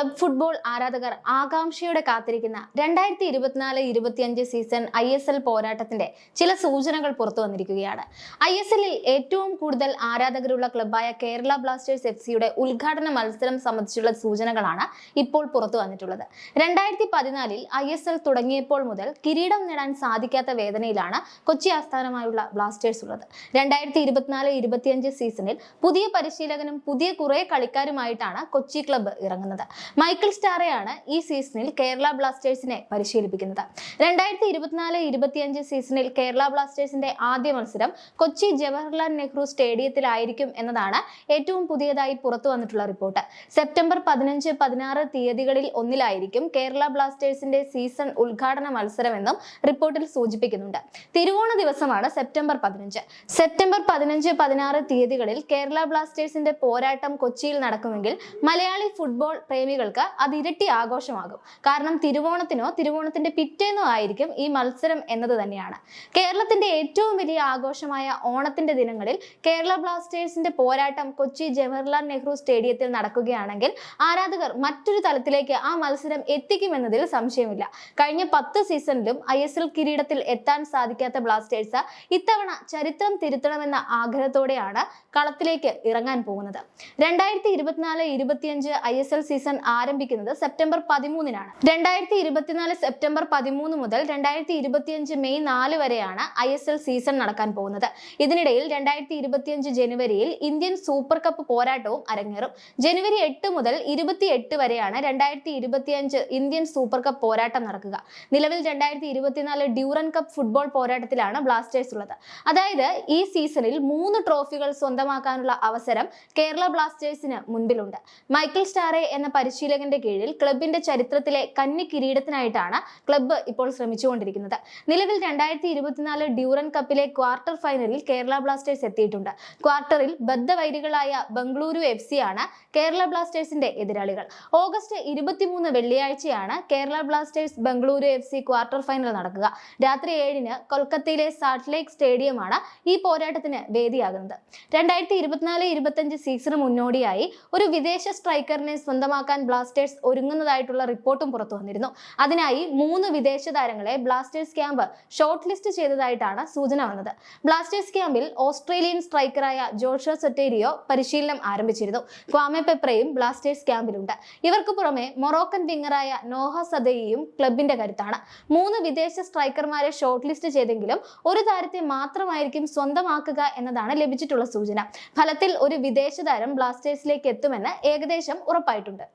Club football ആരാധകർ ആകാംക്ഷയോടെ കാത്തിരിക്കുന്ന രണ്ടായിരത്തി ഇരുപത്തിനാല് ഇരുപത്തിയഞ്ച് സീസൺ ഐ എസ് എൽ പോരാട്ടത്തിന്റെ ചില സൂചനകൾ പുറത്തു വന്നിരിക്കുകയാണ്. ഐ എസ് എല്ലിൽ ഏറ്റവും കൂടുതൽ ആരാധകരുള്ള ക്ലബായ കേരള ബ്ലാസ്റ്റേഴ്സ് എഫ് സിയുടെ ഉദ്ഘാടന മത്സരം സംബന്ധിച്ചുള്ള സൂചനകളാണ് ഇപ്പോൾ പുറത്തു വന്നിട്ടുള്ളത്. രണ്ടായിരത്തി പതിനാലിൽ ഐ എസ് എൽ തുടങ്ങിയപ്പോൾ മുതൽ കിരീടം നേടാൻ സാധിക്കാത്ത വേദനയിലാണ് കൊച്ചി ആസ്ഥാനമായുള്ള ബ്ലാസ്റ്റേഴ്സ് ഉള്ളത്. രണ്ടായിരത്തി ഇരുപത്തിനാല് ഇരുപത്തിയഞ്ച് സീസണിൽ പുതിയ പരിശീലകനും പുതിയ കുറെ കളിക്കാരുമായിട്ടാണ് കൊച്ചി ക്ലബ്ബ് ഇറങ്ങുന്നത്. മൈക്കിൾ സ്റ്റാറെയാണ് ഈ സീസണിൽ കേരള ബ്ലാസ്റ്റേഴ്സിനെ പരിശീലിപ്പിക്കുന്നത്. രണ്ടായിരത്തി ഇരുപത്തിനാല് ഇരുപത്തിയഞ്ച് സീസണിൽ കേരള ബ്ലാസ്റ്റേഴ്സിന്റെ ആദ്യ മത്സരം കൊച്ചി ജവഹർലാൽ നെഹ്റു സ്റ്റേഡിയത്തിലായിരിക്കും എന്നതാണ് ഏറ്റവും പുതിയതായി പുറത്തു വന്നിട്ടുള്ള റിപ്പോർട്ട്. സെപ്റ്റംബർ പതിനഞ്ച് പതിനാറ് തീയതികളിൽ ഒന്നിലായിരിക്കും കേരള ബ്ലാസ്റ്റേഴ്സിന്റെ സീസൺ ഉദ്ഘാടന മത്സരമെന്നും റിപ്പോർട്ടിൽ സൂചിപ്പിക്കുന്നുണ്ട്. തിരുവോണ ദിവസമാണ് സെപ്റ്റംബർ പതിനഞ്ച്. സെപ്റ്റംബർ പതിനഞ്ച് പതിനാറ് തീയതികളിൽ കേരള ബ്ലാസ്റ്റേഴ്സിന്റെ പോരാട്ടം കൊച്ചിയിൽ നടക്കുമെങ്കിൽ മലയാളി ഫുട്ബോൾ പ്രേമികൾക്ക് അത് ഇരട്ടി ആഘോഷമാകും. കാരണം തിരുവോണത്തിനോ തിരുവോണത്തിന്റെ പിറ്റേന്നോ ആയിരിക്കും ഈ മത്സരം എന്നത് തന്നെയാണ്. കേരളത്തിന്റെ ഏറ്റവും വലിയ ആഘോഷമായ ഓണത്തിന്റെ ദിനങ്ങളിൽ കേരള ബ്ലാസ്റ്റേഴ്സിന്റെ പോരാട്ടം കൊച്ചി ജവഹർലാൽ നെഹ്റു സ്റ്റേഡിയത്തിൽ നടക്കുകയാണെങ്കിൽ ആരാധകർ മറ്റൊരു തലത്തിലേക്ക് ആ മത്സരം എത്തിക്കുമെന്നതിൽ സംശയമില്ല. കഴിഞ്ഞ പത്ത് സീസണിലും ഐ എസ് എൽ കിരീടത്തിൽ എത്താൻ സാധിക്കാത്ത ബ്ലാസ്റ്റേഴ്സ് ഇത്തവണ ചരിത്രം തിരുത്തണമെന്ന ആഗ്രഹത്തോടെയാണ് കളത്തിലേക്ക് ഇറങ്ങാൻ പോകുന്നത്. രണ്ടായിരത്തി ഇരുപത്തിനാല് ഇരുപത്തിയഞ്ച് ഐ എസ് എൽ സീസൺ ആരംഭിക്കുന്നത് സെപ്റ്റംബർ പതിമൂന്നിനാണ്. രണ്ടായിരത്തി ഇരുപത്തിനാല് സെപ്റ്റംബർ പതിമൂന്ന് മുതൽ രണ്ടായിരത്തി ഇരുപത്തിയഞ്ച് മെയ് നാല് വരെയാണ് ഐ എസ് എൽ സീസൺ നടക്കാൻ പോകുന്നത്. ഇതിനിടയിൽ രണ്ടായിരത്തി ഇരുപത്തിയഞ്ച് ജനുവരിയിൽ ഇന്ത്യൻ സൂപ്പർ കപ്പ് പോരാട്ടവും അരങ്ങേറും. ജനുവരി എട്ട് മുതൽ ഇരുപത്തി എട്ട് വരെയാണ് രണ്ടായിരത്തി ഇരുപത്തിയഞ്ച് ഇന്ത്യൻ സൂപ്പർ കപ്പ് പോരാട്ടം നടക്കുക. നിലവിൽ രണ്ടായിരത്തി ഇരുപത്തിനാല് ഡ്യൂറൻ കപ്പ് ഫുട്ബോൾ പോരാട്ടത്തിലാണ് ബ്ലാസ്റ്റേഴ്സ് ഉള്ളത്. അതായത് ഈ സീസണിൽ മൂന്ന് ട്രോഫികൾ സ്വന്തമാക്കാനുള്ള അവസരം കേരള ബ്ലാസ്റ്റേഴ്സിന് മുൻപിലുണ്ട്. മൈക്കിൾ സ്റ്റാറെ എന്ന പരിശീലകന്റെ കീഴിൽ ക്ലബിന്റെ ചരിത്രത്തിലെ കന്നി കിരീടത്തിനായിട്ടാണ് ക്ലബ്ബ് ഇപ്പോൾ ശ്രമിച്ചുകൊണ്ടിരിക്കുന്നത്. നിലവിൽ രണ്ടായിരത്തി ഇരുപത്തിനാല് ഡ്യൂറൻ കപ്പിലെ ക്വാർട്ടർ ഫൈനലിൽ കേരള ബ്ലാസ്റ്റേഴ്സ് എത്തിയിട്ടുണ്ട്. ക്വാർട്ടറിൽ ബദ്ധവൈരികളായ ബംഗളൂരു എഫ് സി ആണ് കേരള ബ്ലാസ്റ്റേഴ്സിന്റെ എതിരാളികൾ. ഓഗസ്റ്റ് ഇരുപത്തിമൂന്ന് വെള്ളിയാഴ്ചയാണ് Kerala Blasters Bengaluru F C quarter final നടക്കുക. രാത്രി ഏഴിന് കൊൽക്കത്തയിലെ സാൾട്ട് സ്റ്റേഡിയമാണ് ഈ പോരാട്ടത്തിന് വേദിയാകുന്നത്. രണ്ടായിരത്തി ഇരുപത്തിനാല് ഇരുപത്തഞ്ച് സീസണ് മുന്നോടിയായി ഒരു വിദേശ സ്ട്രൈക്കറിനെ സ്വന്തമാക്കാൻ ബ്ലാസ്റ്റേഴ്സ് ഒരുങ്ങുന്നതായിട്ടുള്ള റിപ്പോർട്ടും പുറത്തു വന്നിരുന്നു. അതിനായി മൂന്ന് വിദേശ താരങ്ങളെ ബ്ലാസ്റ്റേഴ്സ് ക്യാമ്പ് ഷോർട്ട് ലിസ്റ്റ് ചെയ്തതായിട്ടാണ് സൂചന വന്നത്. ബ്ലാസ്റ്റേഴ്സ് ക്യാമ്പിൽ ഓസ്ട്രേലിയൻ സ്ട്രൈക്കറായ ജോഷ സെറ്റേരിയോ പരിശീലനം ആരംഭിച്ചിരുന്നു. ക്വാമെ പെപ്രയും ബ്ലാസ്റ്റേഴ്സ് ക്യാമ്പിലുണ്ട്. ഇവർക്ക് പുറമെ മൊറോക്കൻ വിങ്ങറായ നോഹ സദയിയും ക്ലബിന്റെ കരുത്താണ്. മൂന്ന് വിദേശ സ്ട്രൈക്കർമാരെ ഷോർട്ട് ലിസ്റ്റ് ചെയ്തെങ്കിലും ഒരു താരത്തെ മാത്രമായിരിക്കും സ്വന്തമാക്കുക എന്നതാണ് ലഭിച്ചിട്ടുള്ള സൂചന. ഫലത്തിൽ ഒരു വിദേശ താരം ബ്ലാസ്റ്റേഴ്സിലേക്ക് എത്തുമെന്ന് ഏകദേശം ഉറപ്പായിട്ടുണ്ട്.